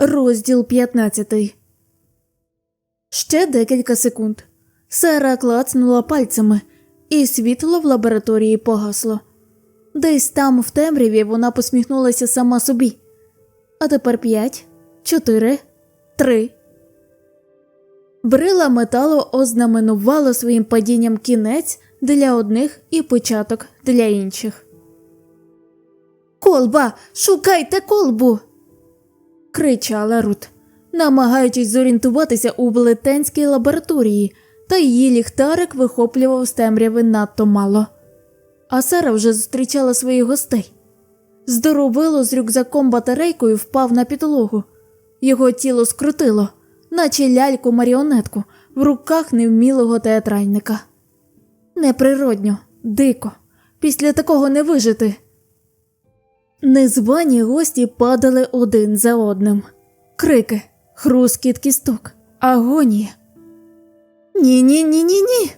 Розділ 15 Ще декілька секунд. Сара клацнула пальцями, і світло в лабораторії погасло. Десь там, в темряві, вона посміхнулася сама собі. А тепер п'ять, чотири, три. Брила металу ознаменувало своїм падінням кінець для одних і початок для інших. Колба, шукайте колбу. Кричала Рут, намагаючись зорієнтуватися у велетенській лабораторії, та її ліхтарик вихоплював з темряви надто мало. А Сара вже зустрічала своїх гостей. Здоровило з рюкзаком батарейкою впав на підлогу. Його тіло скрутило, наче ляльку маріонетку в руках невмілого театральника. Неприродньо, дико, після такого не вижити. Незвані гості падали один за одним. Крики, хрускіт кісток, агонія. Ні, ні, ні, ні, ні.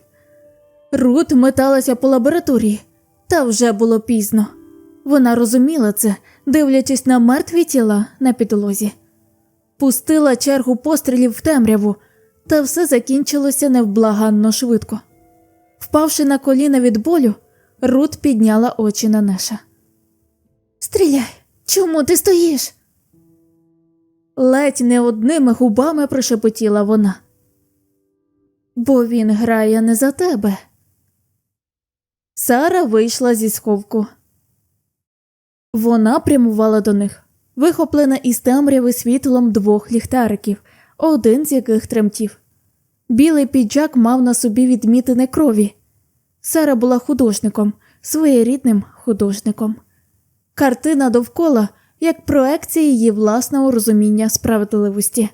Рут металася по лабораторії, та вже було пізно. Вона розуміла це, дивлячись на мертві тіла на підлозі. Пустила чергу пострілів в темряву, та все закінчилося невблаганно швидко. Впавши на коліна від болю, Рут підняла очі на Неша. Стріляй, чому ти стоїш? Ледь не одними губами прошепотіла вона. Бо він грає не за тебе. Сара вийшла зі сховку. Вона прямувала до них, вихоплена із темряви світлом двох ліхтариків, один з яких тремтів. Білий піджак мав на собі відмітини крові. Сара була художником, своєрідним художником. Картина довкола, як проекція її власного розуміння справедливості,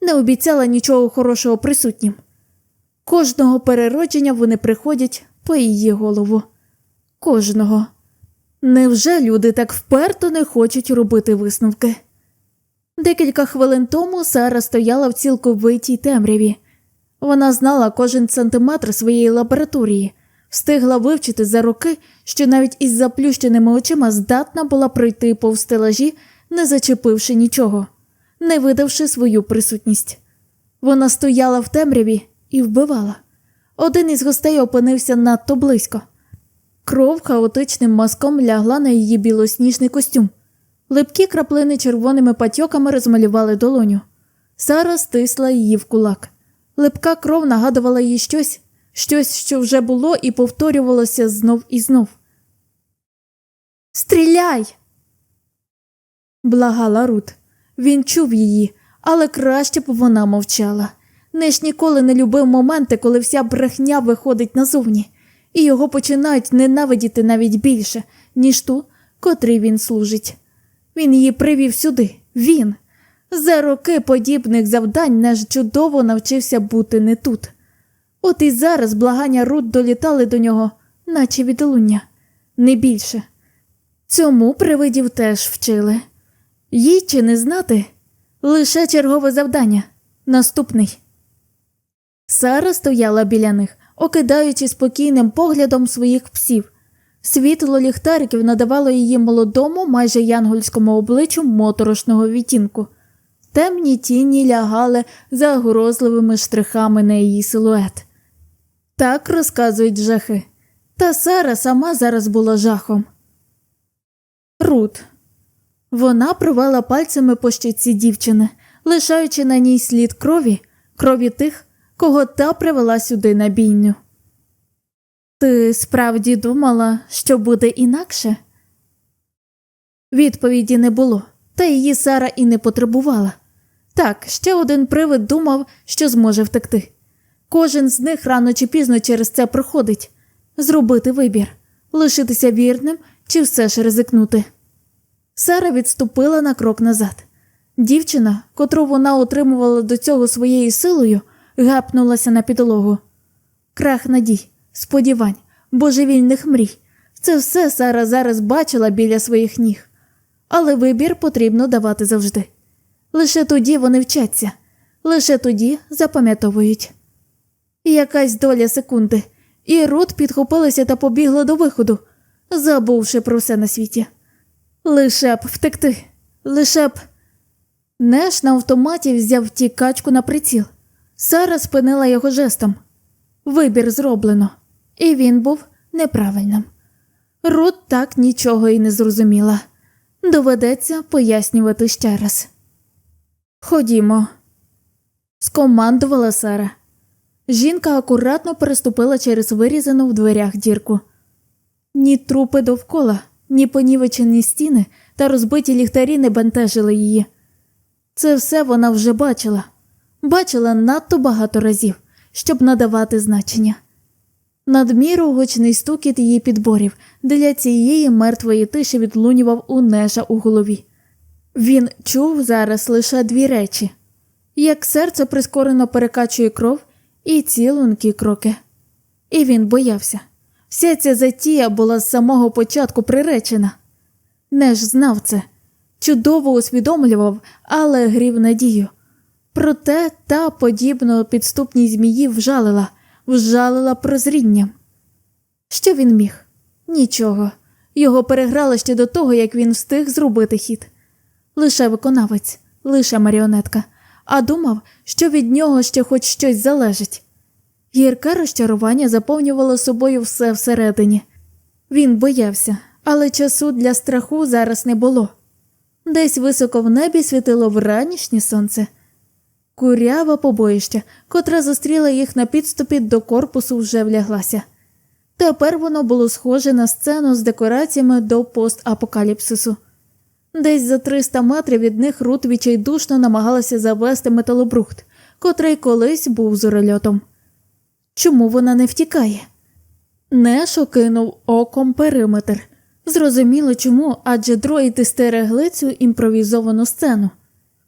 не обіцяла нічого хорошого присутнім. Кожного переродження вони приходять по її голову. Кожного. Невже люди так вперто не хочуть робити висновки? Декілька хвилин тому Сара стояла в цілковитій темряві. Вона знала кожен сантиметр своєї лабораторії, встигла вивчити за роки, що навіть із заплющеними очима здатна була пройти повз стелажі, не зачепивши нічого, не видавши свою присутність. Вона стояла в темряві і вбивала. Один із гостей опинився надто близько. Кров хаотичним мазком лягла на її білосніжний костюм. Липкі краплини червоними патьоками розмалювали долоню. Сара стисла її в кулак. Липка кров нагадувала їй щось, щось, що вже було і повторювалося знов і знов. Стріляй! благала Рут. Він чув її, але краще б вона мовчала. Неш ніколи не любив моменти, коли вся брехня виходить назовні, і його починають ненавидіти навіть більше, ніж ту, котрій він служить. Він її привів сюди, він. За роки подібних завдань наш чудово навчився бути не тут. От і зараз благання Рут долітали до нього, наче відлуння, не більше. Цьому привидів теж вчили. Їй чи не знати лише чергове завдання наступний. Сара стояла біля них, окидаючи спокійним поглядом своїх псів. Світло ліхтариків надавало її молодому, майже янгольському обличчю моторошного відтінку. Темні тіні лягали загрозливими штрихами на її силует. Так розказують жахи. Та Сара сама зараз була жахом. Рут. Вона провела пальцями по щоці дівчини, лишаючи на ній слід крові, крові тих, кого та привела сюди на бійню. Ти справді думала, що буде інакше? Відповіді не було, та її Сара і не потребувала. Так, ще один привид думав, що зможе втекти. Кожен з них рано чи пізно через це проходить зробити вибір, лишитися вірним чи все ж ризикнути. Сара відступила на крок назад. Дівчина, котру вона отримувала до цього своєю силою, гапнулася на підлогу. Крах надій, сподівань, божевільних мрій. Це все Сара зараз бачила біля своїх ніг. Але вибір потрібно давати завжди. Лише тоді вони вчаться, лише тоді запам'ятовують. Якась доля секунди, і Рут підхопилася та побігла до виходу, забувши про все на світі. Лише б втекти, лише б. Неш на автоматі взяв тікачку на приціл. Сара спинила його жестом. Вибір зроблено, і він був неправильним. Рут так нічого і не зрозуміла. Доведеться пояснювати ще раз. Ходімо, скомандувала Сара. Жінка акуратно переступила через вирізану в дверях дірку. Ні трупи довкола, ні понівечені стіни та розбиті ліхтарі не бентежили її. Це все вона вже бачила, бачила надто багато разів, щоб надавати значення. Надміру гучний стукіт її підборів для цієї мертвої тиші відлунював у нежа у голові. Він чув зараз лише дві речі як серце прискорено перекачує кров і цілункі кроки. І він боявся. Вся ця затія була з самого початку приречена. Неж знав це, чудово усвідомлював, але грів надію. Проте та, подібно підступній змії, вжалила, вжалила прозрінням. Що він міг? Нічого. Його переграли ще до того, як він встиг зробити хід. Лише виконавець, лише маріонетка, а думав, що від нього ще хоч щось залежить. Гірке розчарування заповнювало собою все всередині. Він боявся, але часу для страху зараз не було. Десь високо в небі світило вранішнє сонце. Курява побоїще, котра зустріла їх на підступі до корпусу, вже вляглася. Тепер воно було схоже на сцену з декораціями до постапокаліпсису. Десь за 300 метрів від них Рут відчайдушно намагалася завести металобрухт, котрий колись був зорольотом. Чому вона не втікає? Неш окинув оком периметр. Зрозуміло чому, адже дроїди стерегли цю імпровізовану сцену.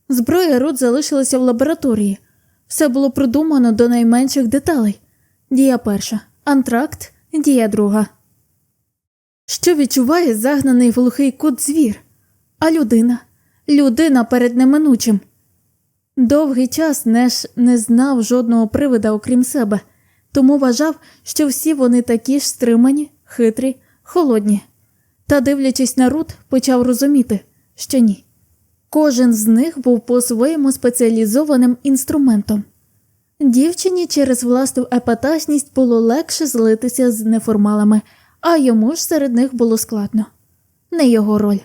Зброя Рут залишилася в лабораторії. Все було продумано до найменших деталей. Дія перша, антракт, дія друга. Що відчуває загнаний глухий кут звір? А людина? Людина перед неминучим. Довгий час Неш не знав жодного привида, окрім себе, тому вважав, що всі вони такі ж стримані, хитрі, холодні. Та, дивлячись на Рут, почав розуміти, що ні. Кожен з них був по-своєму спеціалізованим інструментом. Дівчині через власну епатажність було легше злитися з неформалами, а йому ж серед них було складно. Не його роль.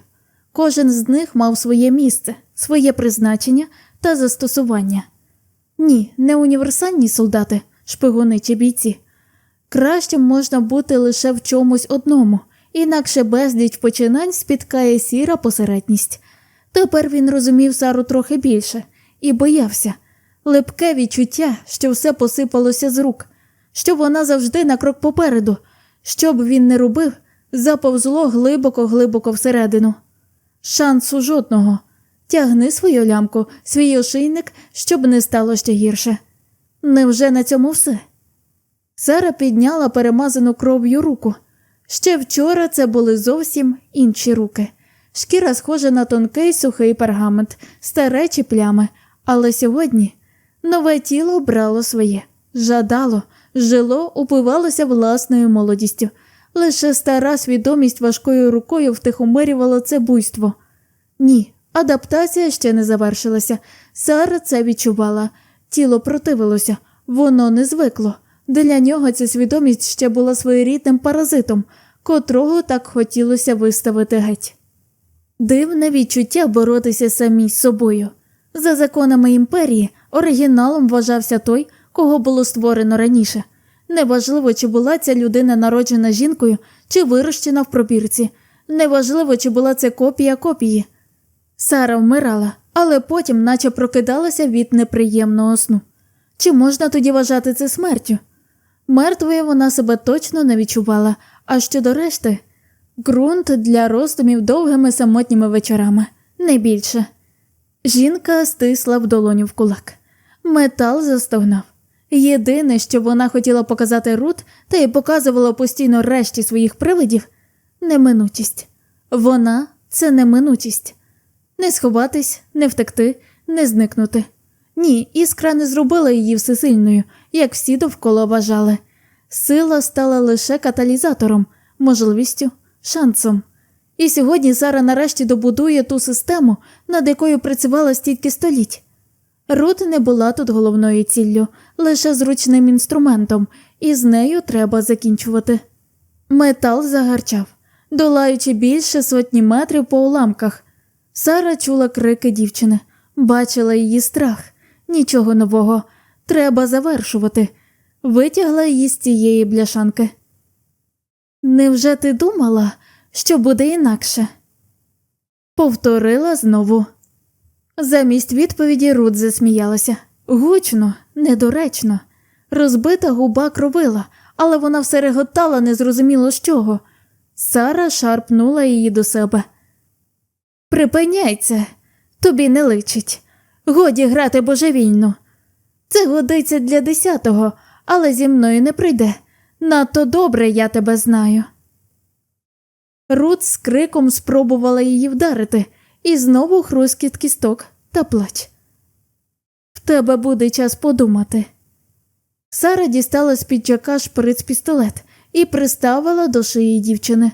Кожен з них мав своє місце, своє призначення та застосування. Ні, не універсальні солдати, шпигуни чи бійці. Кращим можна бути лише в чомусь одному, інакше безліч починань спіткає сіра посередність. Тепер він розумів Сару трохи більше і боявся липке відчуття, що все посипалося з рук, що вона завжди на крок попереду, що б він не робив, заповзло глибоко-глибоко всередину. Шансу жодного. Тягни свою лямку, свій ошийник, щоб не стало ще гірше. Невже на цьому все? Сара підняла перемазану кров'ю руку. Ще вчора це були зовсім інші руки. Шкіра схожа на тонкий сухий пергамент, старечі плями, але сьогодні нове тіло брало своє, жадало, жило, упивалося власною молодістю. Лише стара свідомість важкою рукою втихомирювала це буйство. Ні, адаптація ще не завершилася. Сара це відчувала. Тіло противилося, воно не звикло. Для нього ця свідомість ще була своєрідним паразитом, котрого так хотілося виставити геть. Дивне відчуття боротися самі з собою. За законами імперії, оригіналом вважався той, кого було створено раніше. Неважливо, чи була ця людина народжена жінкою, чи вирощена в пробірці. Неважливо, чи була це копія копії. Сара вмирала, але потім, наче прокидалася від неприємного сну. Чи можна тоді вважати це смертю? Мертвою вона себе точно не відчувала, а щодо решти ґрунт для роздумів довгими самотніми вечорами, не більше. Жінка стисла в долоню в кулак. Метал застогнав. Єдине, що вона хотіла показати Рут, та й показувала постійно решті своїх привидів неминучість. Вона це неминучість. Не сховатись, не втекти, не зникнути. Ні, іскра не зробила її всесильною, як всі довкола вважали. Сила стала лише каталізатором, можливістю, шансом. І сьогодні Сара нарешті добудує ту систему, над якою працювала стільки століть. Рут не була тут головною ціллю, лише зручним інструментом, і з нею треба закінчувати. Метал загарчав, долаючи більше сотні метрів по уламках. Сара чула крики дівчини, бачила її страх. Нічого нового. Треба завершувати. Витягла її з цієї бляшанки. Невже ти думала, що буде інакше? Повторила знову. Замість відповіді Рут засміялася. Гучно, недоречно. Розбита губа кровила, але вона все реготала незрозуміло з чого. Сара шарпнула її до себе. Припиняйся, тобі не личить. Годі грати божевільно. Це годиться для десятого, але зі мною не прийде. Надто добре я тебе знаю. Рут з криком спробувала її вдарити, і знову хрускіт кісток та плач. В тебе буде час подумати. Сара дістала з піджака шприц пістолет і приставила до шиї дівчини.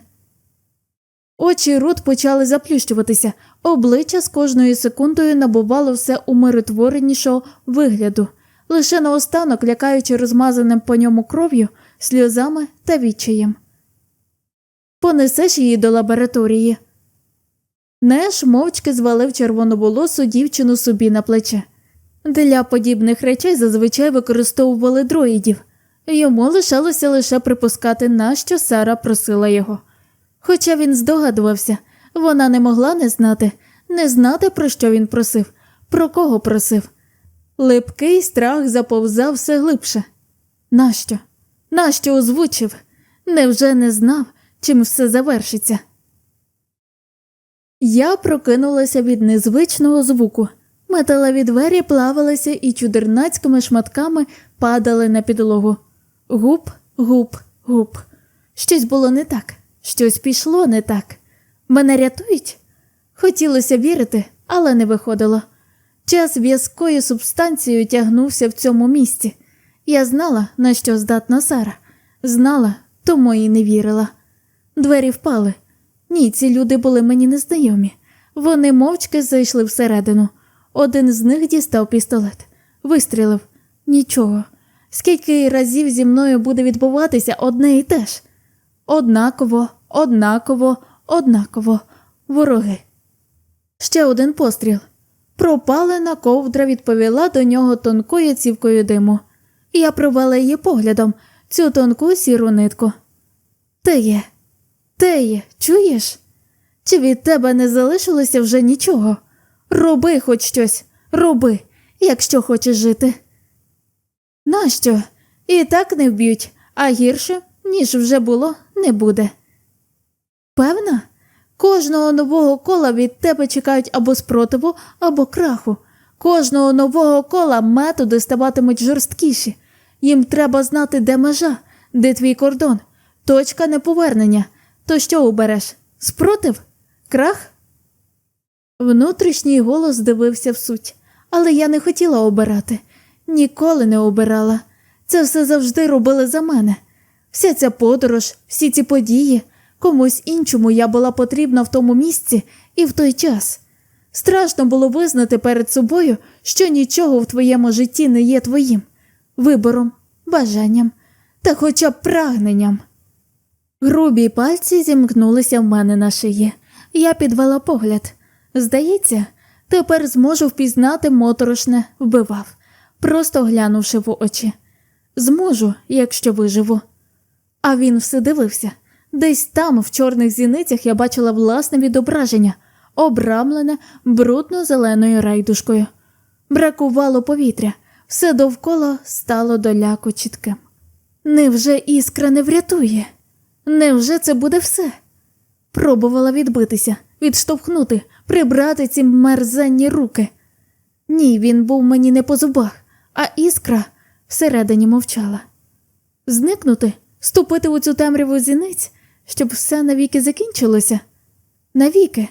Очі Рут почали заплющуватися, обличчя з кожною секундою набувало все умиротворенішого вигляду, лише наостанок лякаючи розмазаним по ньому кров'ю, сльозами та відчаєм. Понесеш її до лабораторії. Неш мовчки звалив червоноволосу дівчину собі на плече. Для подібних речей зазвичай використовували дроїдів, йому лишалося лише припускати, на що Сара просила його. Хоча він здогадувався, вона не могла не знати, не знати, про що він просив, про кого просив. Липкий страх заповзав все глибше. Нащо? Нащо озвучив? Невже не знав, чим все завершиться? Я прокинулася від незвичного звуку. Металеві двері плавалися і чудернацькими шматками падали на підлогу. Гуп, гуп, гуп. Щось було не так, щось пішло не так. Мене рятують? Хотілося вірити, але не виходило. Час в'язкою субстанцією тягнувся в цьому місці. Я знала, на що здатна Сара, знала, тому і не вірила. Двері впали. Ні, ці люди були мені незнайомі. Вони мовчки зайшли всередину. Один з них дістав пістолет, вистрілив нічого. Скільки разів зі мною буде відбуватися одне і те ж? Однаково, однаково, однаково, вороги. Ще один постріл. Пропалена ковдра відповіла до нього тонкою цівкою диму. Я провела її поглядом, цю тонку сіру нитку. Теє, теє, чуєш? Чи від тебе не залишилося вже нічого? Роби хоч щось, роби, якщо хочеш жити. Нащо? І так не вб'ють, а гірше, ніж вже було, не буде. Певна, кожного нового кола від тебе чекають або спротиву, або краху. Кожного нового кола методи ставатимуть жорсткіші. Їм треба знати, де межа, де твій кордон, точка неповернення. То що обереш? Спротив? Крах? Внутрішній голос дивився в суть, але я не хотіла обирати, ніколи не обирала. Це все завжди робили за мене. Вся ця подорож, всі ці події, комусь іншому я була потрібна в тому місці і в той час. Страшно було визнати перед собою, що нічого в твоєму житті не є твоїм вибором, бажанням та хоча б прагненням. Грубі пальці зімкнулися в мене на шиї. Я підвела погляд. Здається, тепер зможу впізнати моторошне вбивав, просто глянувши в очі. Зможу, якщо виживу. А він все дивився. Десь там, в чорних зіницях, я бачила власне відображення, обрамлене брудно-зеленою райдушкою. Бракувало повітря, все довкола стало доляко чітким. Невже іскра не врятує? Невже це буде все? Пробувала відбитися, відштовхнути, прибрати ці мерзенні руки. Ні, він був мені не по зубах, а іскра всередині мовчала. Зникнути, ступити у цю темряву зіниць, щоб все навіки закінчилося? Навіки,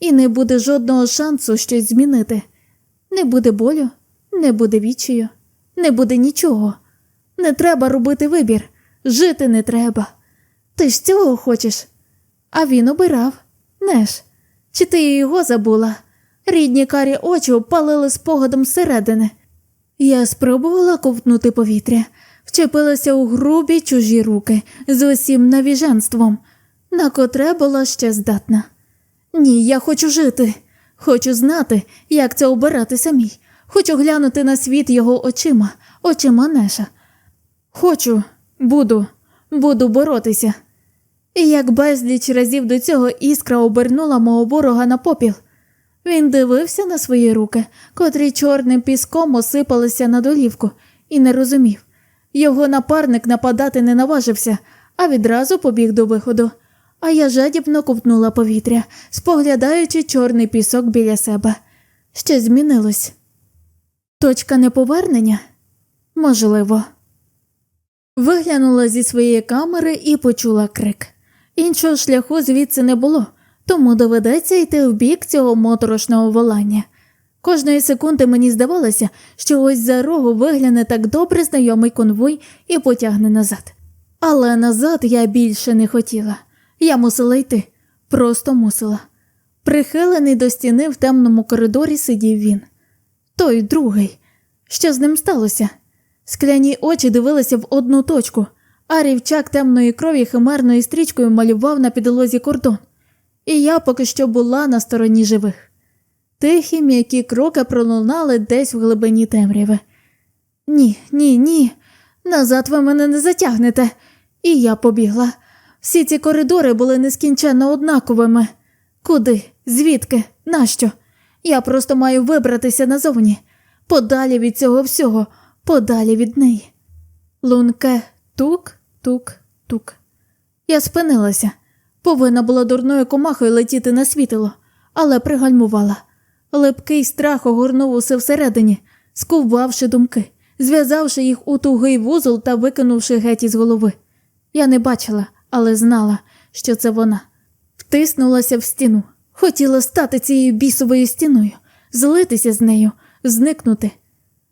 і не буде жодного шансу щось змінити. Не буде болю, не буде відчаю, не буде нічого. Не треба робити вибір, жити не треба. Ти ж цього хочеш? А він обирав, Неш, чи ти його забула? Рідні карі очі опалили спогадом зсередини. Я спробувала ковтнути повітря, вчепилася у грубі чужі руки з усім навіженством, на котре була ще здатна. Ні, я хочу жити, хочу знати, як це обирати самій. Хочу глянути на світ його очима, очима Неша. Хочу, буду, буду боротися. І як безліч разів до цього іскра обернула мого ворога на попіл. Він дивився на свої руки, котрі чорним піском осипалися на долівку, і не розумів. Його напарник нападати не наважився, а відразу побіг до виходу. А я жадібно ковтнула повітря, споглядаючи чорний пісок біля себе. Ще змінилось. Точка неповернення? Можливо. Виглянула зі своєї камери і почула крик. Іншого шляху звідси не було, тому доведеться йти в бік цього моторошного волання. Кожної секунди мені здавалося, що ось за рогу вигляне так добре знайомий конвой і потягне назад. Але назад я більше не хотіла. Я мусила йти, просто мусила. Прихилений до стіни в темному коридорі сидів він. Той другий. Що з ним сталося? Скляні очі дивилися в одну точку, а рівчак темної крові химерною стрічкою малював на підлозі кордон. І я поки що була на стороні живих. Тихі м'які кроки пролунали десь в глибині темряви. Ні, ні, ні. Назад ви мене не затягнете. І я побігла. Всі ці коридори були нескінченно однаковими. Куди? Звідки? Нащо? Я просто маю вибратися назовні, подалі від цього всього, подалі від неї. Лунке тук, тук, тук. Я спинилася. Повинна була дурною комахою летіти на світло, але пригальмувала. Липкий страх огорнув усе всередині, скувавши думки, зв'язавши їх у тугий вузол та викинувши геть із голови. Я не бачила, але знала, що це вона. Втиснулася в стіну, хотіла стати цією бісовою стіною, злитися з нею, зникнути.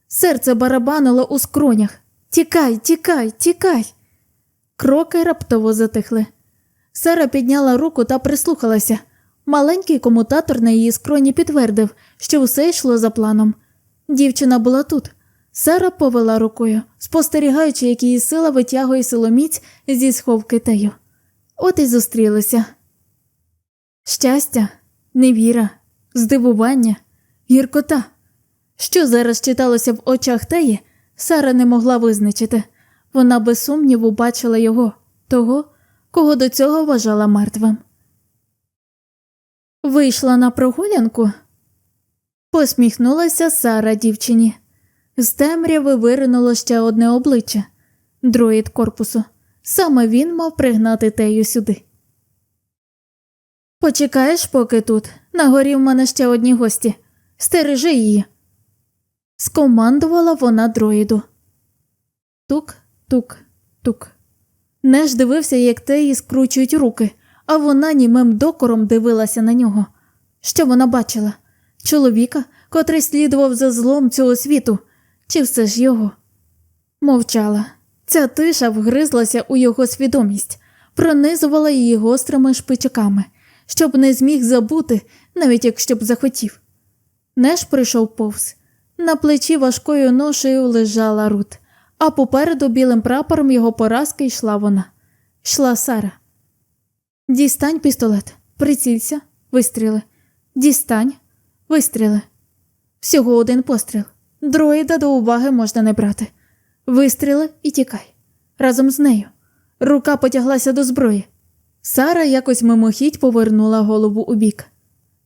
Серце барабанило у скронях. Тікай, тікай, тікай. Кроки раптово затихли. Сара підняла руку та прислухалася. Маленький комутатор на її скроні підтвердив, що все йшло за планом. Дівчина була тут. Сара повела рукою, спостерігаючи, як її сила витягує силоміць зі сховки тею. От і зустрілися. Щастя, невіра, здивування, гіркота. Що зараз читалося в очах теї, Сара не могла визначити. Вона без сумніву бачила його, того, кого до цього вважала мертвим. Вийшла на прогулянку, посміхнулася Сара дівчині. З темряви виринуло ще одне обличчя дроїд корпусу. Саме він мав пригнати тею сюди. Почекаєш, поки тут. На горі в мене ще одні гості. Стережи її. Скомандувала вона дроїду. Тук, тук, тук. Неш дивився, як теї скручують руки, а вона німим докором дивилася на нього. Що вона бачила? Чоловіка, котрий слідував за злом цього світу, чи все ж його? Мовчала. Ця тиша вгризлася у його свідомість, пронизувала її гострими шпичаками, щоб не зміг забути, навіть якщо б захотів. Неш прийшов повз. На плечі важкою ношею лежала Рут, а попереду білим прапором його поразки йшла вона. Йшла Сара. Дістань пістолет, прицілься, вистріли. Дістань, вистріли. Всього один постріл. Дроїда до уваги можна не брати. Вистріли і тікай. Разом з нею. Рука потяглася до зброї. Сара якось мимохідь повернула голову у бік.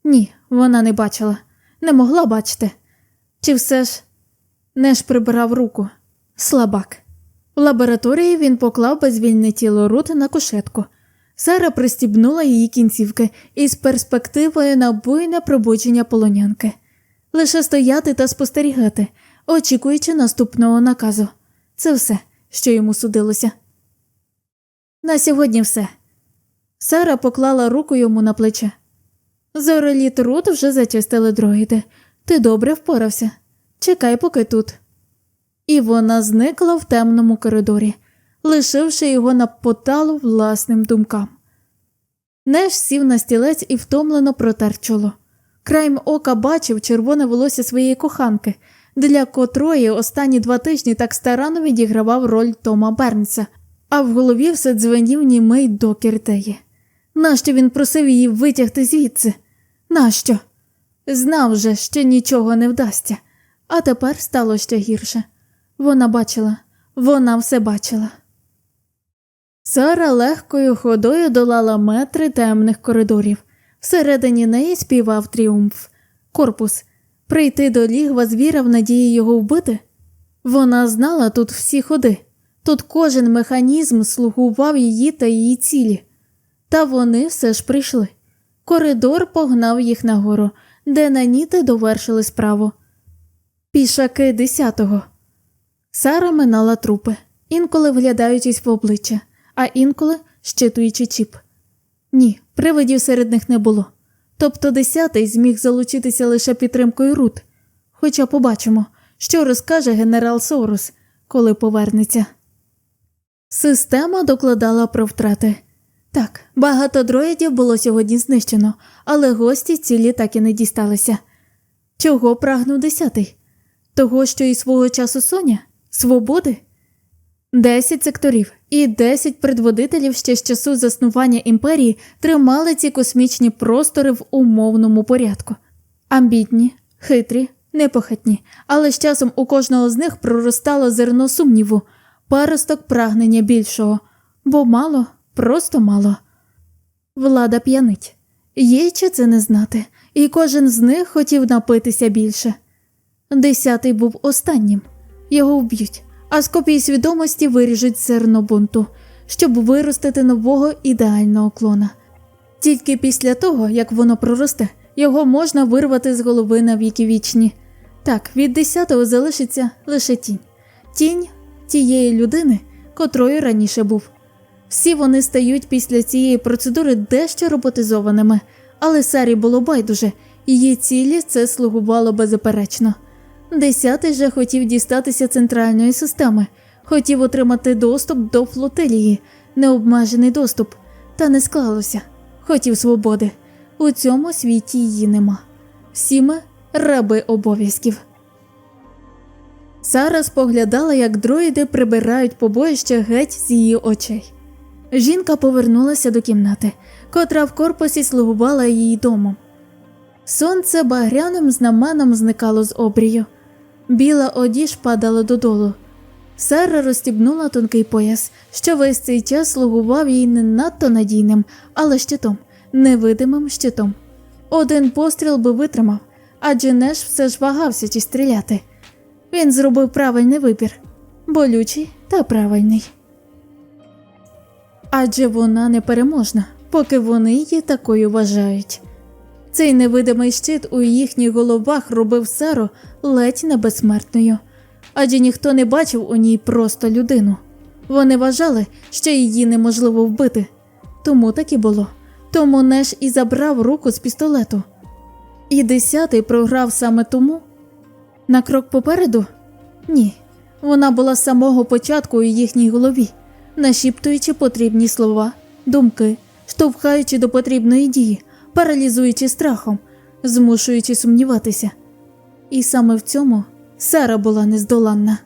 Ні, вона не бачила, не могла бачити. Чи все ж Неш прибирав руку. Слабак. В лабораторії він поклав безвільне тіло Рут на кушетку. Сара пристібнула її кінцівки із перспективою на буйне пробудження полонянки. Лише стояти та спостерігати, очікуючи наступного наказу. Це все, що йому судилося. На сьогодні все. Сара поклала руку йому на плече. Зореліт Рут вже зачистили дроїди. Ти добре впорався. Чекай, поки тут. І вона зникла в темному коридорі, лишивши його на поталу власним думкам. Неш сів на стілець і втомлено протер чоло. Краєм ока бачив червоне волосся своєї коханки, для котрої останні два тижні так старанно відігравав роль Тома Бернса, а в голові все дзвенів німий докір Теї. Нащо він просив її витягти звідси? Нащо? Знав же, що нічого не вдасться, а тепер стало ще гірше. Вона бачила, вона все бачила. Сара легкою ходою долала метри темних коридорів. Всередині неї співав тріумф. Корпус. Прийти до лігва звіра в надії його вбити? Вона знала тут всі ходи. Тут кожен механізм слугував її та її цілі. Та вони все ж прийшли. Коридор погнав їх нагору, де наніти довершили справу. Пішаки десятого. Сара минала трупи, інколи вглядаючись в обличчя, а інколи щитуючи чіп. Ні, привидів серед них не було. Тобто десятий зміг залучитися лише підтримкою Рут. Хоча побачимо, що розкаже генерал Сорос, коли повернеться. Система докладала про втрати. Так, багато дроїдів було сьогодні знищено, але гості цілі так і не дісталися. Чого прагнув десятий? Того, що і свого часу Соня? Свободи? Десять секторів і десять предводителів ще з часу заснування імперії тримали ці космічні простори в умовному порядку. Амбітні, хитрі, непохитні, але з часом у кожного з них проростало зерно сумніву, паросток прагнення більшого, бо мало, просто мало. Влада п'янить. Їй чи це не знати, і кожен з них хотів напитися більше. Десятий був останнім. Його вб'ють, а з копії свідомості виріжуть зерно бунту, щоб виростити нового ідеального клона. Тільки після того, як воно проросте, його можна вирвати з голови на віки вічні. Так, від десятого залишиться лише тінь. Тінь тієї людини, котрою раніше був. Всі вони стають після цієї процедури дещо роботизованими, але Сарі було байдуже, її цілі це слугувало беззаперечно. Десятий же хотів дістатися центральної системи, хотів отримати доступ до флотилії, необмежений доступ, та не склалося. Хотів свободи. У цьому світі її нема. Всі ми раби обов'язків. Сара споглядала, як дроїди прибирають побоїще геть з її очей. Жінка повернулася до кімнати, котра в корпусі слугувала її домом. Сонце багряним знаменом зникало з обрію. Біла одіж падала додолу. Сара розстібнула тонкий пояс, що весь цей час слугував їй не надто надійним, але щитом, невидимим щитом. Один постріл би витримав, адже Неш все ж вагався чи стріляти. Він зробив правильний вибір болючий та правильний. Адже вона непереможна, поки вони її такою вважають. Цей невидимий щит у їхніх головах робив Сару ледь не безсмертною, адже ніхто не бачив у ній просто людину. Вони вважали, що її неможливо вбити. Тому так і було. Тому Неш і забрав руку з пістолету. І десятий програв саме тому. На крок попереду? Ні. Вона була з самого початку у їхній голові, нашіптуючи потрібні слова, думки, штовхаючи до потрібної дії, паралізуючи страхом, змушуючи сумніватися. І саме в цьому Сара була нездоланна.